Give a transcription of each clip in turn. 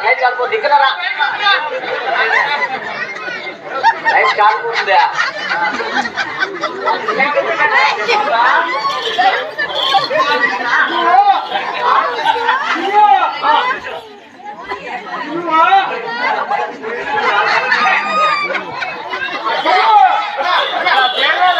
Light కాలిపో దిక్కునరా light కాలిపోతుందా ఏమిరా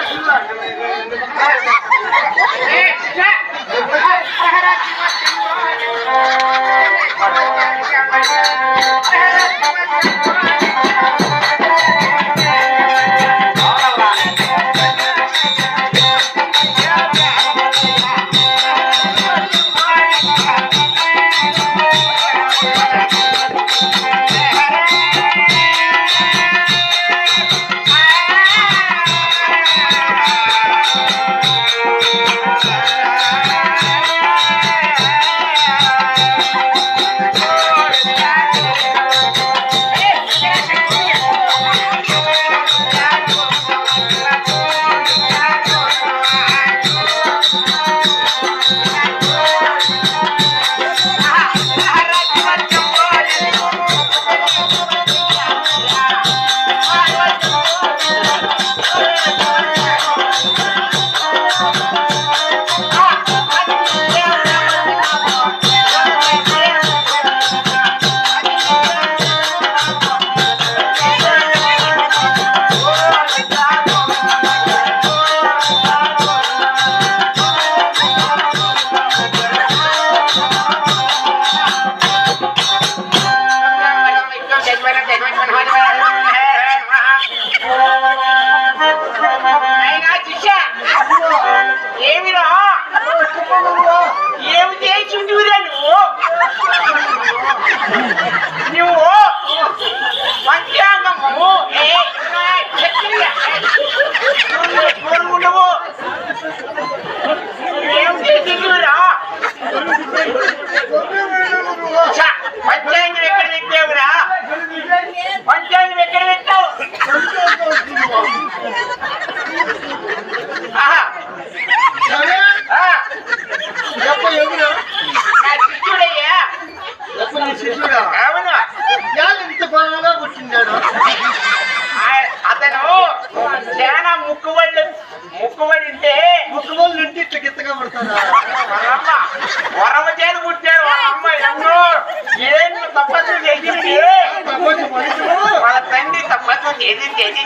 చేసి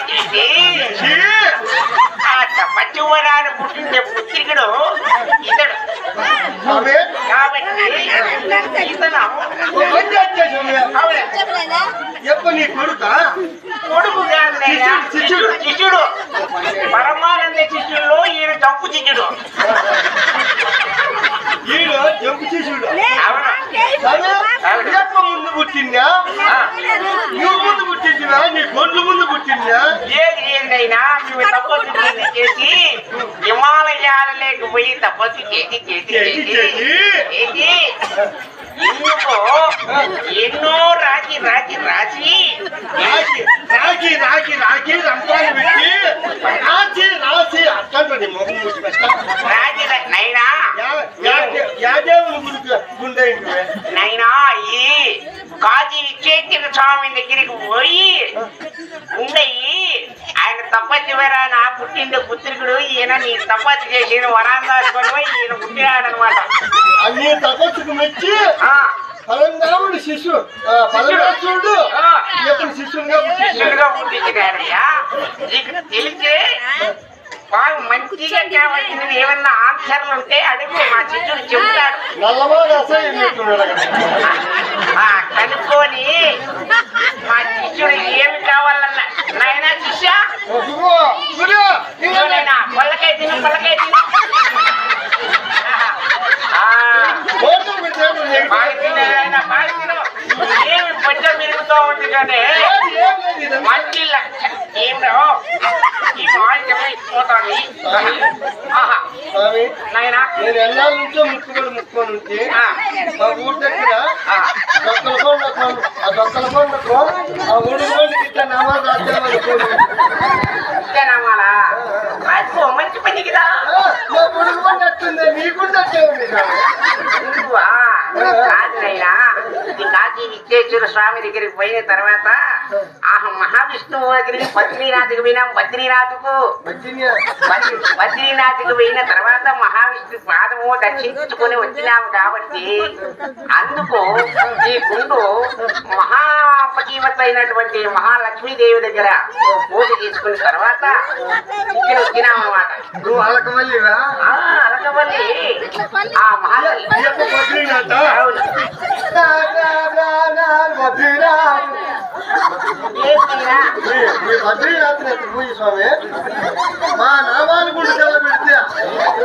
ఛీ! ఆ తపస్సు వరాలు పుట్టిండే పుత్రికుడు ఇతడు. కాబట్టి ఇతను నీ కొడుక? కొడుకు. శిష్యుడు. శిష్యుడు. పరమానంద శిష్యుల్లో ఈయన తప్పు శిష్యుడు. ఈడు జంపు శిష్యుడు. అవును. ముందు పుట్టిందా? ఆ, నువ్వు ముందు పుట్టించినా నీ కొడుకు ముందు పుట్టిందా ఏది ఏంటైనా మేము తపస్సు చేసి చేసి హిమాలయాలలోకి పోయి తపస్సు చేసి చేసి చేసి, చేసి చేసి. చేసి ఎందుకో ఎన్నో రాసి రాసి రాసి రాకి రాకి రాకి రాకి రంపాలు పెట్టి రాసి రాసి అట్లాంటి మొహం మూసి పెట్టా రాసి రా- నైనా యాదేవుని గుడికి గుండె ఇంటివే నైనా ఈ కాశీ విశ్వేశ్వర స్వామి దగ్గరికి పోయి ఉండయి ఆయన తపస్సు వేరా నా పుట్టిండే పుత్రికుడు ఈయన నీ తపస్సు చేసిన వరాన్ని దాచుకొని పోయి ఈయన పుట్టినాడనమాట అన్ని తపస్సుకు మెచ్చి ఆ, పలంగాముడు శిష్యు పలంగాసుడు ఆ. ఎప్పుడు పుట్టించాడు? శిష్యుడిగా పుట్టించినాడయ్యా నీకు తెలిసే బాగా మంచిగా కావాల్సినవి ఏమన్నా ఆన్సర్లు ఉంటే అడుగు మా శిష్యుడు చెబుతాడు. కనుక్కొని మా శిష్యుడు ఏమి కావాలన్నా నాయనా శిష్య పొల్లకాయ తిను పొల్లకాయ తిను ఆ, భోజనం పెట్టాడు నీకు. బాగా తినేదైనా బాగా తిను ఏమి లేదు ఇదంతా. మంచి ఏమిరో ఈ నాయనా. నేను ఎన్నాళ్ళ నుంచో ఉంటే ఆ, మా ఊరి దగ్గర ఆ, దొక్కల దొక్కల ఊరి ఇట్లా నమాజ్ మంచి పని కదా. మా నీకుండా కాదు నైనా ఈ కాకి విచ్చేశ్వర స్వామి దగ్గరికి పోయిన తర్వాత ఆ మహావిష్ణువు దగ్గరికి బద్రీనాథ్కి పోయినాం బద్రీనాథ్కు బద్రీనాథ్కి పోయిన తర్వాత మహావిష్ణు పాదము దర్శించుకొని వచ్చినాము కాబట్టి అందుకు ఈ గుండు మహాపతివత అయినటువంటి మహాలక్ష్మీదేవి దగ్గర పూజ చేసుకున్న తర్వాత ఇక్కడ వచ్చినాం అలకమల్లివా ఆ, మహాతల్లి బద్రీనాథ్ పూజ స్వామి మా నామాలు కూడా చాలా పెడితే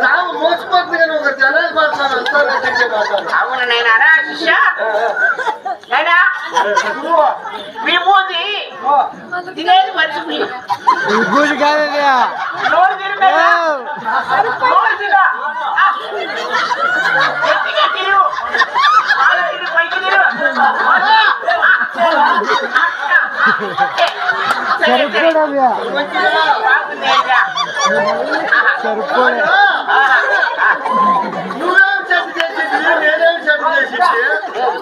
తాము మోసపోతుంది కానీ ఒక జనాలు మాట్లాడు అంతా మాట్లాడు అవును నేనా శిష్య విభూతి తినేది మర్చిపోయి గుడి కాదయ్యా నోరు తిరు నోరు తిరు. గట్టిగా పైకి సరే, సరే. సరిపోడయ్యా సరిపోడా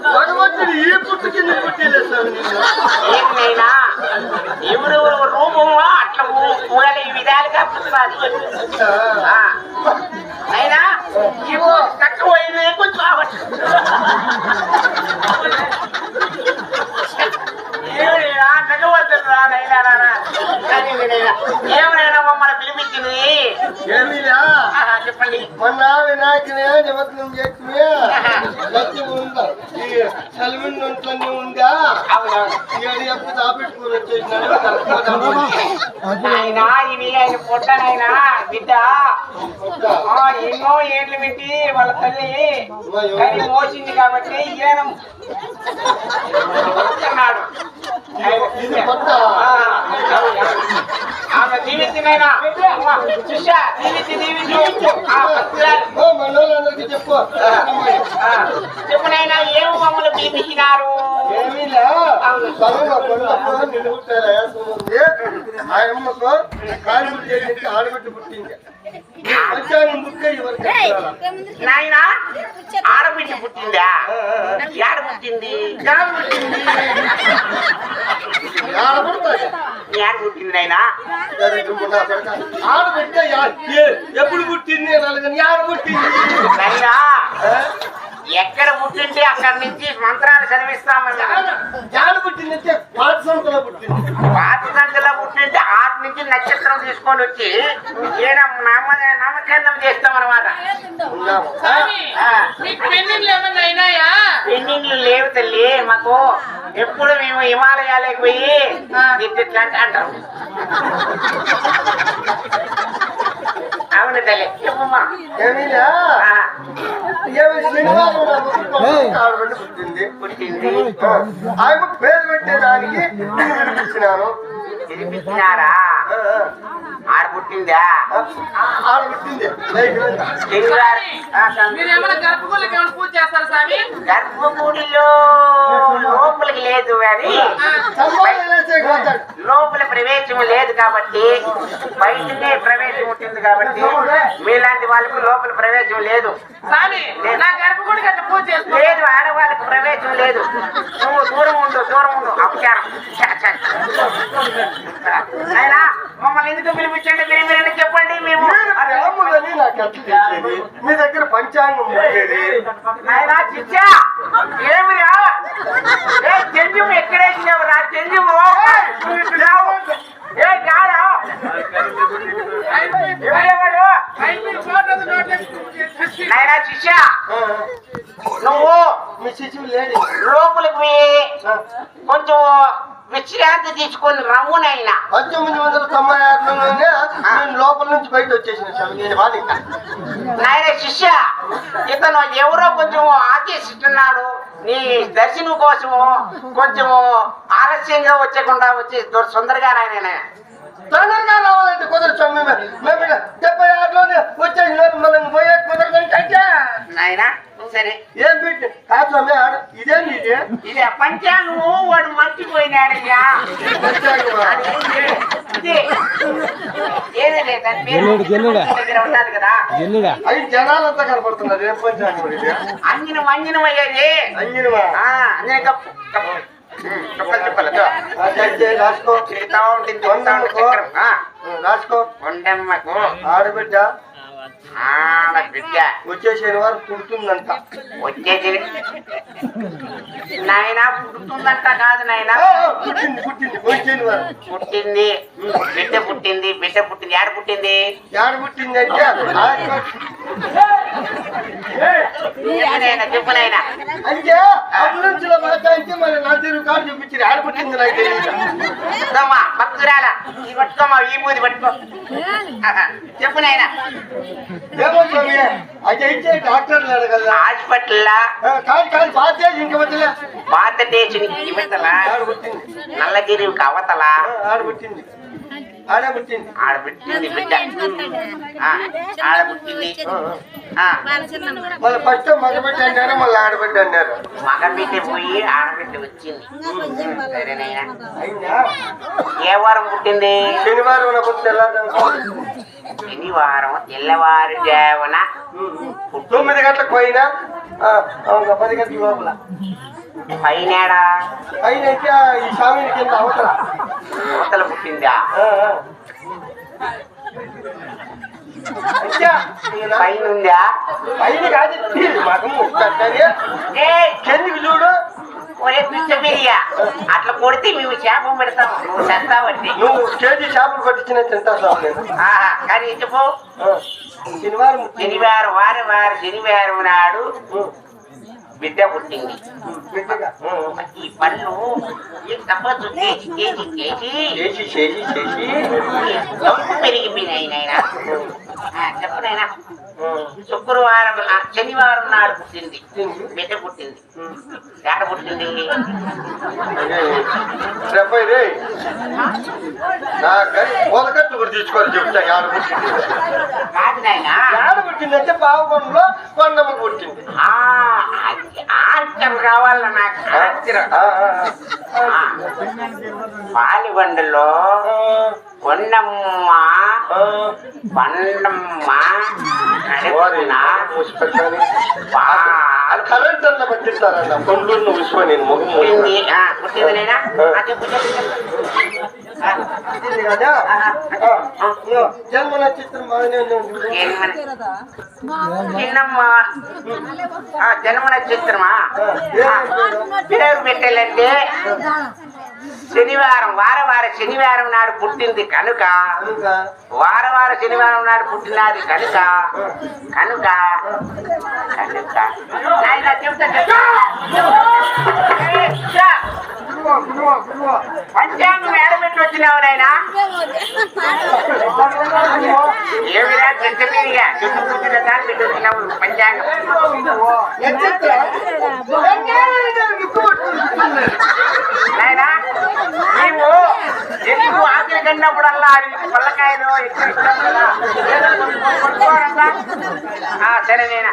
భగవంతుడు ఈ పుట్టు కింద ఏంటైనా ఎవరు రూపము అట్లా మూడల ఈ విధాలుగా పుట్టాలి అయినా ఇవో తక్కువ కొంచెం అవ్వచ్చు ఏమైనా నగవద్దురా నైనా రారా కానీ నేనైనా ఏమైనా మమ్మల్ని పిలిపించింది? ఏమిరా చెప్పండి. మొన్న వినాయకుని నిమగ్నం చేసి లక్ష్మి ఉందా? ఈ నాయనా ఇది ఆయన పొట్టనైనా బిడ్డ ఎన్నో ఏళ్ళు పెట్టి వాళ్ళ తల్లి కని మోసింది కాబట్టి ఈయన అన్నాడు ఆమె దీవించినైనా చూసా దీవించి దీవించి. చెప్పు చెప్పునైనా ఏమి మమ్మల్ని పిలిపించినారు ఏమీ లే. మా కొడుకు నిన్ను పుట్టారు ఉంది ఆ అమ్మకు కాలు చేసి ఆడబిడ్డ పుట్టింది వచ్చాను ముక్క ఎవరికి చెప్తారా? నాయనా ఆడబిడ్డ పుట్టిందా ఏడ పుట్టింది యాడ పుట్టింది యాడ పుడతాది? ఏడ పుట్టింది నాయనా సరే, ఇప్పుడు నా కొడుకా. ఆడబిడ్డ యా- ఏ- ఎప్పుడు పుట్టింది అని అడగను యాడ పుట్టింది నాయనా ఆ? ఎక్కడ పుట్టింటే అక్కడి నుంచి మంత్రాలు పాత సంతలో పుట్టింది. పాత సంఖ్యలో పుట్టింటే ఆటి నుంచి నక్షత్రం తీసుకొని వచ్చి ఈయన నామ నామకరణం చేస్తామన్నమాట. పెళ్ళిళ్ళు పెళ్ళిళ్ళు లేవు తల్లి మాకు ఎప్పుడు మేము హిమాలయాలకు పోయి ఇట్లా ఇట్లా అంటే అంటాం అవును తల్లి చెప్పమ్మా పుట్టింది. ఆయన పేరు పెట్టేదానికి నేను ఆ. ఆడ పుట్టిందా? ఆడ పూజ చేస్తారా స్వామి? గర్భగుడిలో లోపలికి లేదు అని. లోపల ప్రవేశం లేదు కాబట్టి బయటనే ప్రవేశం ఉంటుంది కాబట్టి మీలాంటి వాళ్ళకు లోపల ప్రవేశం లేదు. స్వామి నా గర్భగుడికి అట్లా పూజ లేదు ఆడవాళ్ళకి ప్రవేశం లేదు. నువ్వు దూరం ఉండు దూరం ఉండు. అపచారం. అయినా మమ్మల్ని ఎందుకు పిలిపించండి? మీరు మీరని చెప్పండి? మేము మీరు బ్రాహ్మణులని నాకు ఎట్లా తెలిసేది మీ దగ్గర పంచాంగం ఉండేది. నాయనా చిచ్చా ఏ చెంజుము ఎక్కడేసినావు నా చెంజుము నువ్వు ఇటు రావు. ఏ కాదా ఎవరెవరు నాయనా చిచ్చా ఆ, నువ్వు మీ శిశువు లేడీ లోపలికి పోయి కొంచెం విశ్రాంతి తీసుకొని రమ్మునైనా పంతొమ్మిది వందల తొంభై ఆరులోనే నేను లోపల నుంచి బయట వచ్చేసిన స్వామి నేను నాయన శిష్య ఇతను ఎవరో కొంచెం ఆదేశిస్తున్నాడు. నీ దర్శనం కోసము కొంచెం ఆలస్యంగా వచ్చకుండా వచ్చి తొందరగా నాయన తొందరగా రావాలంటే స్వామి. మేము మేము డెబ్బై ఆరులోనే వచ్చేసినారు మనం పోయే కుదరదంటే నాయనా సరే. ఏం పెట్టి కాదు స్వామి ఇదేంటి ఇది ఇది పంచాంగము వాడు మర్చిపోయినాడయ్యా? ఇదే. అవి జనాలంతా కనపడుతున్నారు ఏం పంచాంగం ఇది? అంజనం అంజనం అయ్యేది అంగినవా ఆ, అంజనం కప్పు చెప్పలు చెప్పలు. దో. రాసుకో తిరుగుతా ఉంటుంది రాసుకో. ఆడబిడ్డ. ఆడ బిడ్డ వచ్చే శనివారం పుడుతుందంట. వచ్చేసి నాయన పుడుతుందంట కాదు నాయన. పుట్టింది పుట్టింది వచ్చే పుట్టింది. బిడ్డ పుట్టింది బిడ్డ పుట్టింది. ఆడ పుట్టింది? ఆడ పుట్టిందంటే ఆ- చెప్పు నాయన చెప్పు నాయన. అంటే మాట్లాడితే మరి నా తిరుగు కాడు చూపించింది ఆడ పుట్టింది నాకు తెలియదు. భక్తురాల. ఈ పట్టుకోమా ఈ బూది పట్టుకో. ఆహా. చెప్పు నాయన ఏమో స్వామి అది అయితే డాక్టర్ లేడు కదా హాస్పిటల్ ఆ, కాదు కాదు పాతే ఇంక వదిలే భారతదేశం ఇవతల ఆడ పుట్టింది నల్లగిరి అవతల ఆ, ఆడ పుట్టింది ఆడే పుట్టింది ఆడ పుట్టింది బిడ్డ మళ్ళీ ఫస్ట్ మగబిడ్డ అన్నారు మళ్ళీ ఆడబిడ్డ అన్నారు. మగ బిడ్డ పోయి ఆడబిడ్డ వచ్చింది. సరేనైనా ఏ వారం పుట్టింది? శనివారం శనివారం తెల్లవారుజామున తొమ్మిది గంటలకు పోయినా? పది గంటల లోపల. పైనాడా? పైన ఈ స్వామిని కింద అవతల. అవతల పుట్టిందా? పైన ఉందా పైన కాదు ఏ! కిందికి చూడు. ఒరే పిచ్చపిరిగా అట్లా కొడితే మేము శాపం పెడతాం. నువ్వు చేస్తావండి నువ్వు కేజీ చేపలు కొట్టించిన తింటా స్వామి నేను. ఆహా, కానీ చెప్పు శనివారం శనివారం వారం వారం శనివారం నాడు బిడ్డ పుట్టింది. ఈ పళ్ళు ఈ తప్పదు చేసి చేసి చేసి చేసి చేసి. చేసి సొంపు పెరిగిపోయినాయి నాయన. చెప్పు నాయన. ఆ, శుక్రవారం శనివారం నాడు పుట్టింది. బిడ్డ పుట్టింది ఎక్కడ పుట్టింది. డెబ్బై రే కూడా తీసుకోవాలి చెప్తా ఆడ పుట్టింది కాదు నాయన కొండమ్మ పుట్టింది కావాల నాకు. పాలిబండలో కొండమ్మ. పండమ్మ అది కరెంట్ అన్న పట్టిస్తారన్న కొండూరును ఉసిపో నేను ముఖం మూసి. పుట్టింది ఆ, పుట్టింది నేనా ఆ, చెప్పు, చెప్పు, చెప్పు. ఆ, పుట్టింది కదా ఆ, ఇదిగో, జన్మ నక్షత్రం బాగానే ఉంది ఏమని? చిన్నమ్మ ఆ, జన్మ నక్షత్రమా ఆ, పేరు పెట్టాలంటే శనివారం వార వార శనివారం నాడు పుట్టింది కనుక కనుక. వార వార శనివారం నాడు పుట్టినది కనుక కనుక కనుక. నాయనా చెప్తా పంచాంగం ఏడబెట్టి వచ్చినావు నాయనా? ఏమిరా చెట్టు మీదుగా? చుట్టూ కూర్చున్న దాన్ని పెట్టి వచ్చినావు పంచాంగం నాయనా నీవు ఎందుకు ఆకలి కన్నప్పుడల్లా అవి పల్లకాయలు ఎక్కువ ఇష్టం సరే. నేనా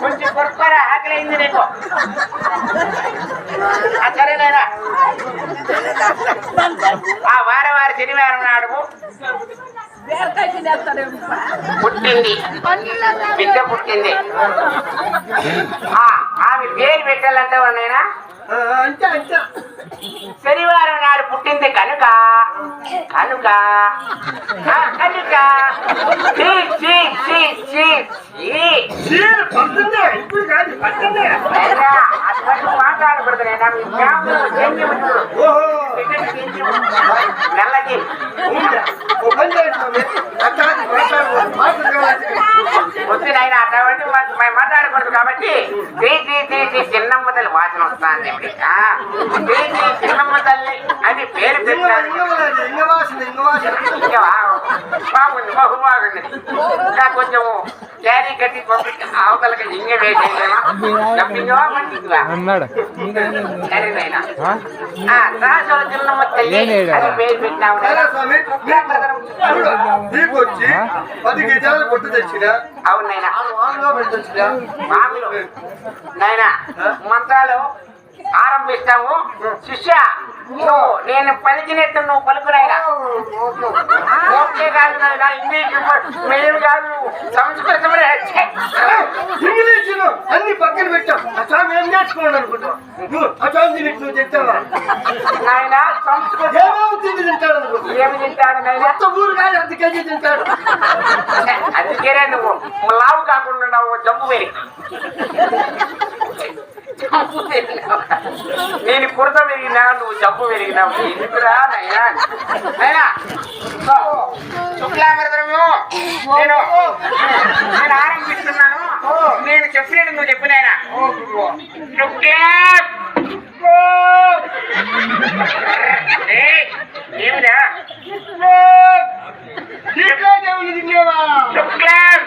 కొంచెం కొరకరా ఆకలి అయింది నీకు. సరేనైనా ఆ వారం వారి శనివారం నాడు పుట్టింది. బిడ్డ పుట్టింది. ఆ, ఆమె పేరు పెట్టాలంటే అంతే అంతే. శనివారం నాడు పుట్టింది కనుక కనుక కనుక. మాట్లాడకూడదు నల్లకి. వద్దు నాయన అటువంటి మా- మాట్లాడకూడదు కాబట్టి శ్రీ శ్రీ శ్రీ శ్రీ చిన్నమ్మ తల్లి వాసన వస్తుంది ఇప్పుడు. శ్రీ శ్రీ చిన్నమ్మ తల్లి అని పేరు బా- బాగుంది బహు బాగుంది. ఇంకా కొంచెము క్యారీ కట్టి పంపించి అవతలకి ఇంగే వేసేయలేమా డబ్బింగో మంచిదివా అన్నాడు. సరే నాయనా. ఆ, దాసోల చిన్నమ్మ తల్లి? అని పేరు పెట్టినావు సరే నాయనా మంత్రాలు ఆరంభిస్తాము. శిష్య నువ్వు నేను పలికినట్టు నువ్వు పలుకురాయినా ఓకే కాదు నాయనా ఇంగ్లీష్ మెయిన్ కాదు. సంస్కృతం ఇంగ్లీష్ అన్ని పక్కన పెట్టాం. ఏం అనుకుంటా నువ్వు తింటావా నాయన సంస్కృతం. తింటాడు అనుకుంటా ఏమి తింటాడు నాయన? మొత్తం ఊరు కాదు అంత కేజీ తింటాడు. వేరే నువ్వు లావు కాకుండా జమ్ము జబ్బు పెరిగినావు. నేను కుర్త పెరిగినా నువ్వు జబ్బు పెరిగినావు ఎందుకురా నైనా నైనా శుక్లామృతము నేను నేను ఆరంభిస్తున్నాను. నేను చెప్పినట్టు నువ్వు చెప్పినాయన శుక్లా ఏమిరా? ఇంకా దేవుని తినేవా శుక్లాం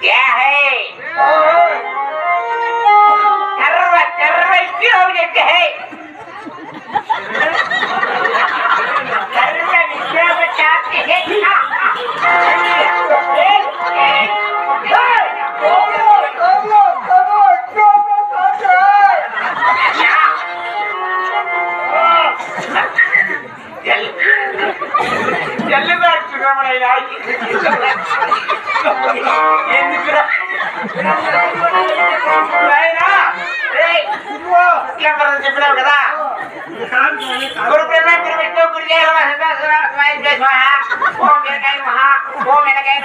क्या है తెల్లదారి చూడమనైనా ఎందుకురా? చెప్పినావు కదా. గురు బ్రహ్మ గురు విష్ణు గురు జయ నమ. ఓం మిరకాయ నమ. ఓం మిరకాయ